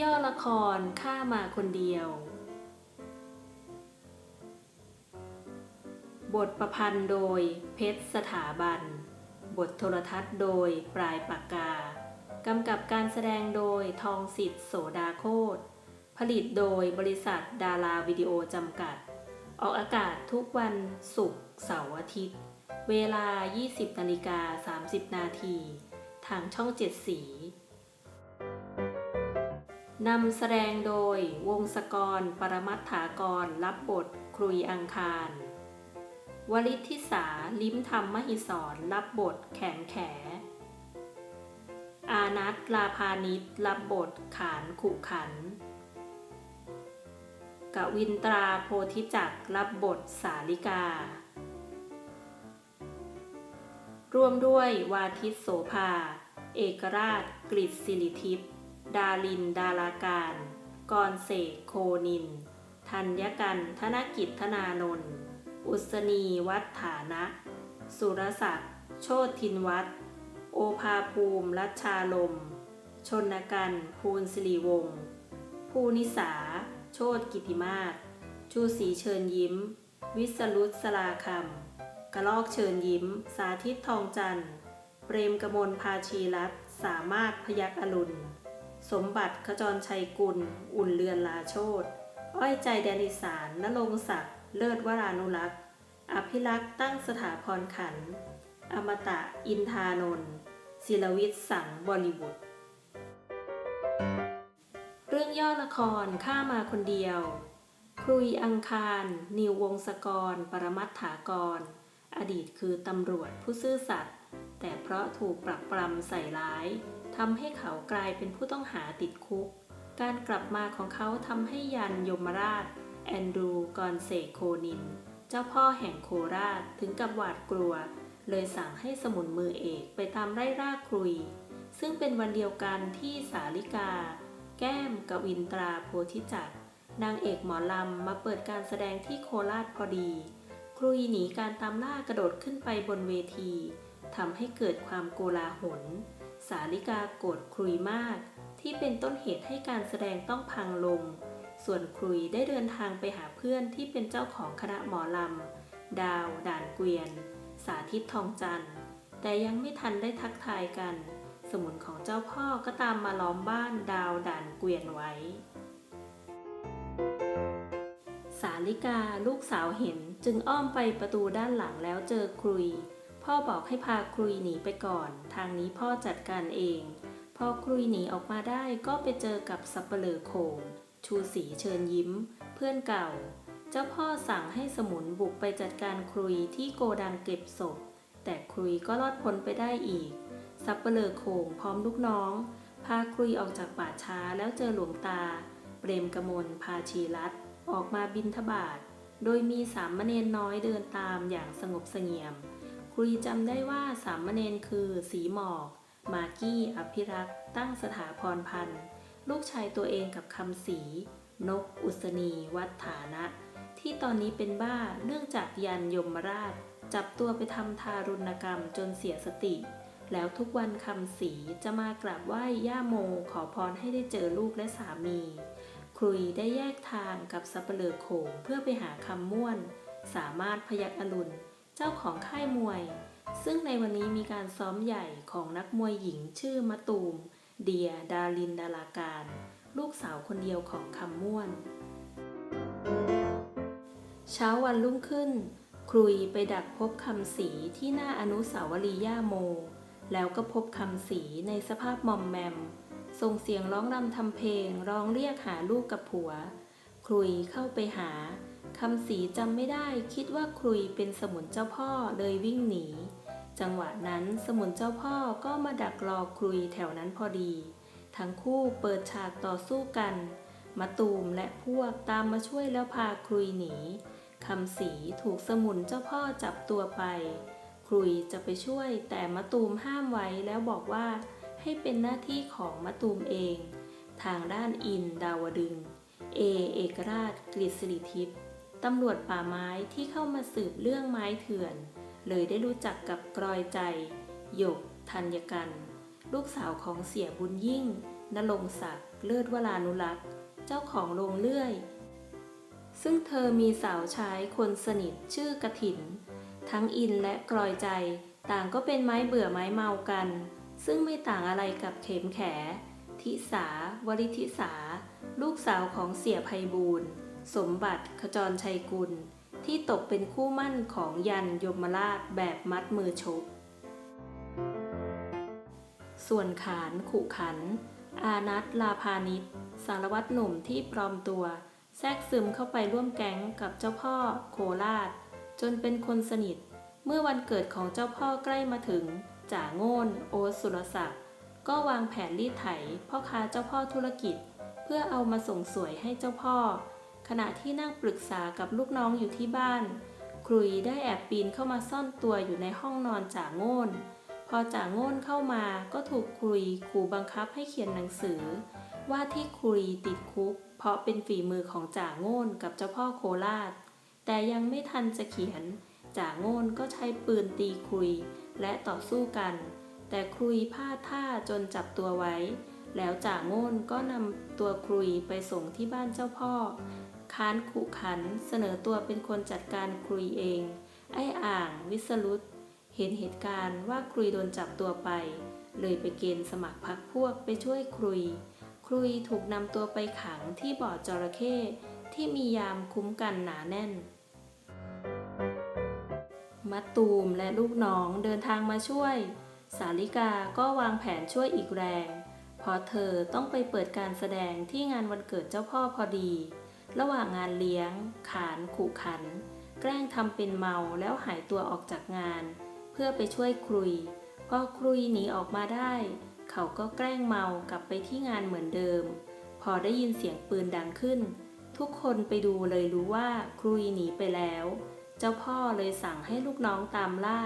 ย่อละครข้ามาคนเดียว บทประพันธ์โดยเพชรสถาบัน บทโทรทัศน์โดยปลายปากกา กำกับการแสดงโดยทองสิทธิ์โสดาโคตผลิตโดยบริษัทดาราวิดีโอจำกัด ออกอากาศทุกวันศุกร์เสาร์อาทิตย์ เวลา 20นาฬิกา30 นาที ทางช่องเจ็ดสี นำแสดงโดยวงศกร ปรมัตถากร รับบท ครุยอังคาร วลิทิสา ลิ้มธรรมมหิศรรับบท แขนแข อานัทลาพานิชรับบท ขานขุขัน กวินตราโพธิจักรรับบท สาลิกา ร่วมด้วยวาทิตโสภา เอกราชกฤษศิริทิพย์ ดาลินดาราการ กรเสกโคนิน ธัญกันธนกิจธนานนท์อุศนีวัฒฐานะ สุรศักดิ์โชตินวัฒน์โอภาภูมิรัชชาลม ชนกันภูลสิริวงศ์ภูนิสา โชติกิติมาศชูศรีเชิญยิ้ม วิสรุตสลาคำกระลอกเชิญยิ้ม สาธิตทองจันทร์ เปรมกมลพาชีรัตสามารถพยักอรุณ สมบัติขจรชัยกุล อุ่นเรือนลาโชตอ้อยใจแดนิสารนรงศักดิ์เลิศวรานุรักษ์ อภิรักษ์ตั้งสถาพรขัน อมตะอินทานนท์ศิลวิทย์สังบอลิวูดเรื่องย่อละครข้ามาคนเดียว ครุยอังคาร นิววงศกร ปรมัตถากร อดีตคือตำรวจผู้ซื่อสัตย์แต่เพราะถูกปรักปรำใส่ร้าย ทำให้เขากลายเป็นผู้ต้องหาติดคุก การกลับมาของเขาทำให้ยันยมราช แอนดรูกอนเซโคนิน เจ้าพ่อแห่งโคราชถึงกับหวาดกลัว เลยสั่งให้สมุนมือเอกไปตามไล่ล่าครุย ซึ่งเป็นวันเดียวกันที่สาลิกา แก้มกวินตราโพธิจักรนางเอกหมอลำมาเปิดการแสดงที่โคราชพอดี ครุยหนีการตามล่ากระโดดขึ้นไปบนเวทีทำให้เกิดความโกลาหล สาลิกาโกรธครุยมาก ที่เป็นต้นเหตุให้การแสดงต้องพังลง ส่วนครุยได้เดินทางไปหาเพื่อนที่เป็นเจ้าของคณะหมอลำ ดาว ด่านเกวียน สาธิตทองจันทร์ แต่ยังไม่ทันได้ทักทายกัน สมุนของเจ้าพ่อก็ตามมาล้อมบ้านดาว ด่านเกวียนไว้ สาลิกาลูกสาวเห็นจึงอ้อมไปประตูด้านหลังแล้วเจอครุย พ่อบอกให้พาครุยหนีไปก่อน ทางนี้พ่อจัดการเอง พอครุยหนีออกมาได้ก็ไปเจอกับสับเปลือโขงชูศรีเชิญยิ้ม เพื่อนเก่า เจ้าพ่อสั่งให้สมุนบุกไปจัดการครุยที่โกดังเก็บศพ แต่ครุยก็รอดพ้นไปได้อีก สับเปลือโขงพร้อมลูกน้อง พาครุยออกจากป่าช้าแล้วเจอหลวงตา เปรมกมลพาชีรัตออกมาบินทบาทโดยมีสามเณรน้อยเดินตามอย่างสงบเสงี่ยม ครุยจำได้ว่าสามเณรคือสีหมอก มากี้อภิรักษ์ ตั้งสถาพรพันธ์ ลูกชายตัวเองกับคำสี นกอุศนี วัฒฐานะ ที่ตอนนี้เป็นบ้าเนื่องจากยันยมราช จับตัวไปทำทารุณกรรมจนเสียสติ แล้วทุกวันคำสีจะมากราบไหว้ย่าโมขอพรให้ได้เจอลูกและสามี ครุยได้แยกทางกับสับเปลือโขงเพื่อไปหาคำม่วน สามารถพยักอรุณ เจ้าของค่ายมวย ซึ่งในวันนี้มีการซ้อมใหญ่ของนักมวยหญิงชื่อมะตูม เดีย ดาลินดาราการ ลูกสาวคนเดียวของคำม่วน เช้าวันรุ่งขึ้น ครุยไปดักพบคำสีที่หน้าอนุสาวรีย์ย่าโม แล้วก็พบคำสีในสภาพมอมแมม ส่งเสียงร้องรำทำเพลงร้องเรียกหาลูกกับผัว ครุยเข้าไปหา คำสีจำไม่ได้คิดว่าครุยเป็นสมุนเจ้าพ่อเลยวิ่งหนี จังหวะนั้นสมุนเจ้าพ่อก็มาดักรอครุยแถวนั้นพอดี ทั้งคู่เปิดฉากต่อสู้กันมาตูมและพวกตามมาช่วยแล้วพาครุยหนีคำสีถูกสมุนเจ้าพ่อจับตัวไป ครุยจะไปช่วยแต่มะตูมห้ามไว้แล้วบอกว่าให้เป็นหน้าที่ของมะตูมเอง ทางด้านอินดาวดึง เอเอกราชกฤษริทิพย์ ตำรวจป่าไม้ที่เข้ามาสืบเรื่องไม้เถื่อน เลยได้รู้จักกับกรอยใจ หยก ธัญกัน ลูกสาวของเสียบุญยิ่งนรงศักดิ์เลิศวรานุรักษ์ เจ้าของโรงเลื่อย ซึ่งเธอมีสาวใช้คนสนิทชื่อกระถิน ทั้งอินและกรอยใจต่างก็เป็นไม้เบื่อไม้เมากัน ซึ่งไม่ต่างอะไรกับเข็มแข ทิสาวริทิสา ลูกสาวของเสียภัยบูรณ์ สมบัติขจรชัยกุล ที่ตกเป็นคู่มั่นของยันยมราชแบบมัดมือชก ส่วนขานขุขัน อานัทลาพานิชสารวัตรหนุ่มที่ปลอมตัว แทรกซึมเข้าไปร่วมแก๊งกับเจ้าพ่อโคราช จนเป็นคนสนิท เมื่อวันเกิดของเจ้าพ่อใกล้มาถึงจ่าโง่นโอสุรศักดิ์ก็วางแผนรีดไถพ่อค้าเจ้าพ่อธุรกิจ เพื่อเอามาส่งสวยให้เจ้าพ่อ ขณะที่นั่งปรึกษากับลูกน้องอยู่ที่บ้าน ครุยได้แอบปีนเข้ามาซ่อนตัวอยู่ในห้องนอนจ่าโง่น พอจ่าโง่นเข้ามาก็ถูกครุยขู่บังคับให้เขียนหนังสือ ว่าที่ครุยติดคุก เพราะเป็นฝีมือของจ่าโง่นกับเจ้าพ่อโคราช แต่ยังไม่ทันจะเขียนจ่าโง่นก็ใช้ปืนตีครุยและต่อสู้กัน แต่ครุยพลาดท่าจนจับตัวไว้ แล้วจ่าโง่นก็นำตัวครุยไปส่งที่บ้านเจ้าพ่อ ค้านขุขัน เสนอตัวเป็นคนจัดการครุยเอง ไอ้อ่าง วิสรุตเห็นเหตุการณ์ว่าครุยโดนจับตัวไป เลยไปเกณฑ์สมัครพรรคพวกไปช่วยครุย ครุยถูกนำตัวไปขังที่บ่อจระเข้ที่มียามคุ้มกันหนาแน่นมัตตูมและลูกน้องเดินทางมาช่วย สาลิกาก็วางแผนช่วยอีกแรง เพราะเธอต้องไปเปิดการแสดงที่งานวันเกิดเจ้าพ่อพอดี ระหว่างงานเลี้ยง ขานขู่ขัน แกล้งทำเป็นเมาแล้วหายตัวออกจากงาน เพื่อไปช่วยครุย พอครุยหนีออกมาได้ เขาก็แกล้งเมากลับไปที่งานเหมือนเดิม พอได้ยินเสียงปืนดังขึ้น ทุกคนไปดูเลยรู้ว่าครุยหนีไปแล้ว เจ้าพ่อเลยสั่งให้ลูกน้องตามล่า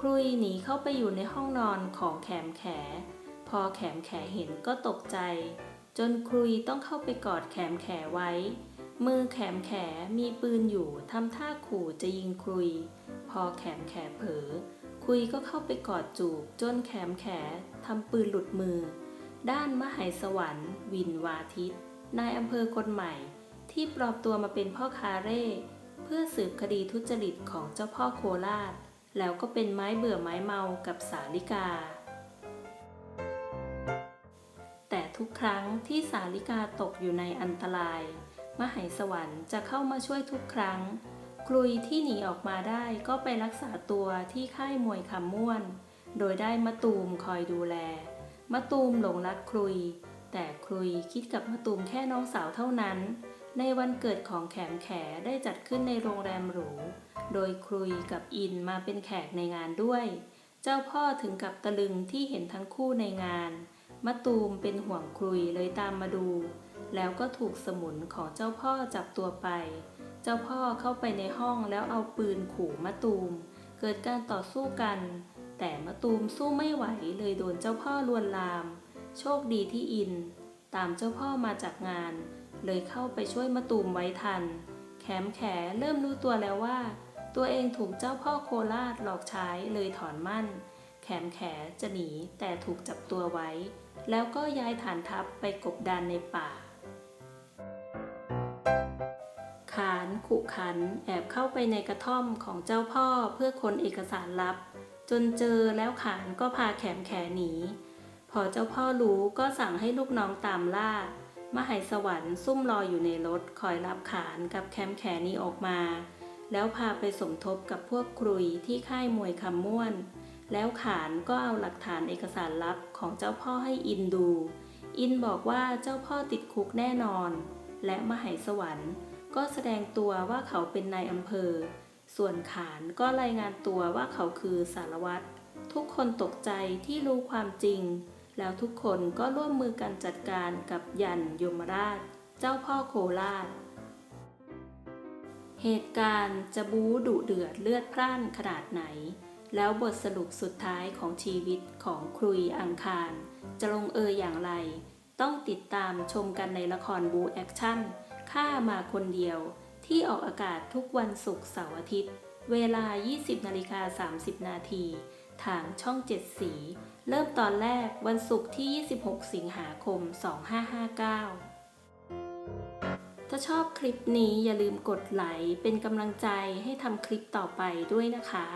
ครุยหนีเข้าไปอยู่ในห้องนอนของแขมแข พอแขมแขเห็นก็ตกใจ จนครุยต้องเข้าไปกอดแขมแขไว้ มือแขมแขมีปืนอยู่ทำท่าขู่จะยิงครุย พอแขมแขเผลอคุยก็เข้าไปกอดจูบ จนแขมแขทำปืนหลุดมือ ด้านมหายสวรรค์ วินวาทิตนายอำเภอคนใหม่ ที่ปลอมตัวมาเป็นพ่อคาเร่ เพื่อสืบคดีทุจริตของเจ้าพ่อโคราช แล้วก็เป็นไม้เบื่อไม้เมากับสาลิกา ทุกครั้งที่สาลิกาตกอยู่ในอันตราย มหายสวรรค์จะเข้ามาช่วยทุกครั้งครุยที่หนีออกมาได้ก็ไปรักษาตัวที่ค่ายมวยคำม่วน โดยได้มะตูมคอยดูแล มะตูมหลงรักครุย แต่ครุยคิดกับมะตูมแค่น้องสาวเท่านั้น ในวันเกิดของแขมแขได้จัดขึ้นในโรงแรมหรู โดยครุยกับอินมาเป็นแขกในงานด้วย เจ้าพ่อถึงกับตะลึงที่เห็นทั้งคู่ในงาน มะตูมเป็นห่วงครุยเลยตามมาดู แล้วก็ถูกสมุนของเจ้าพ่อจับตัวไป เจ้าพ่อเข้าไปในห้องแล้วเอาปืนขู่มะตูม เกิดการต่อสู้กัน แต่มะตูมสู้ไม่ไหวเลยโดนเจ้าพ่อลวนลาม โชคดีที่อิน ตามเจ้าพ่อมาจากงาน เลยเข้าไปช่วยมะตูมไว้ทัน แขมแขเริ่มรู้ตัวแล้วว่า ตัวเองถูกเจ้าพ่อโคราชหลอกใช้เลยถอนมั่น แขมแขจะหนีแต่ถูกจับตัวไว้ แล้วก็ย้ายฐานทัพไปกบดานในป่า ขานขุขันแอบเข้าไปในกระท่อมของเจ้าพ่อเพื่อคนเอกสารลับ จนเจอแล้วขานก็พาแขมแขหนี พอเจ้าพ่อรู้ก็สั่งให้ลูกน้องตามล่ามหายสวรรค์ซุ่มรออยู่ในรถคอยรับขานกับแคมแขนี้ออกมา แล้วพาไปสมทบกับพวกครุยที่ค่ายมวยคำม่วน แล้วขานก็เอาหลักฐานเอกสารลับของเจ้าพ่อให้อินดู อินบอกว่าเจ้าพ่อติดคุกแน่นอน และมหายสวรรค์ ก็แสดงตัวว่าเขาเป็นนายอำเภอ ส่วนขานก็รายงานตัวว่าเขาคือสารวัตร ทุกคนตกใจที่รู้ความจริง แล้วทุกคนก็ร่วมมือกันจัดการกับยันยมราช เจ้าพ่อโคราช เหตุการณ์จะบู๊ดุเดือดเลือดพล่านขนาดไหน แล้วบทสรุปสุดท้ายของชีวิตของครุยอังคาร จะลงเอยอย่างไร ต้องติดตามชมกันในละครบูแอคชั่นข้ามาคนเดียว ที่ออกอากาศทุกวันศุกร์เสาร์อาทิตย์ เวลา 20นาฬิกา30 นาที ทางช่องเจ็ดสี เริ่มตอนแรกวันศุกร์ที่ 26 สิงหาคม 2559ถ้าชอบคลิปนี้อย่าลืมกดไลค์เป็นกำลังใจให้ทำคลิปต่อไปด้วยนะคะ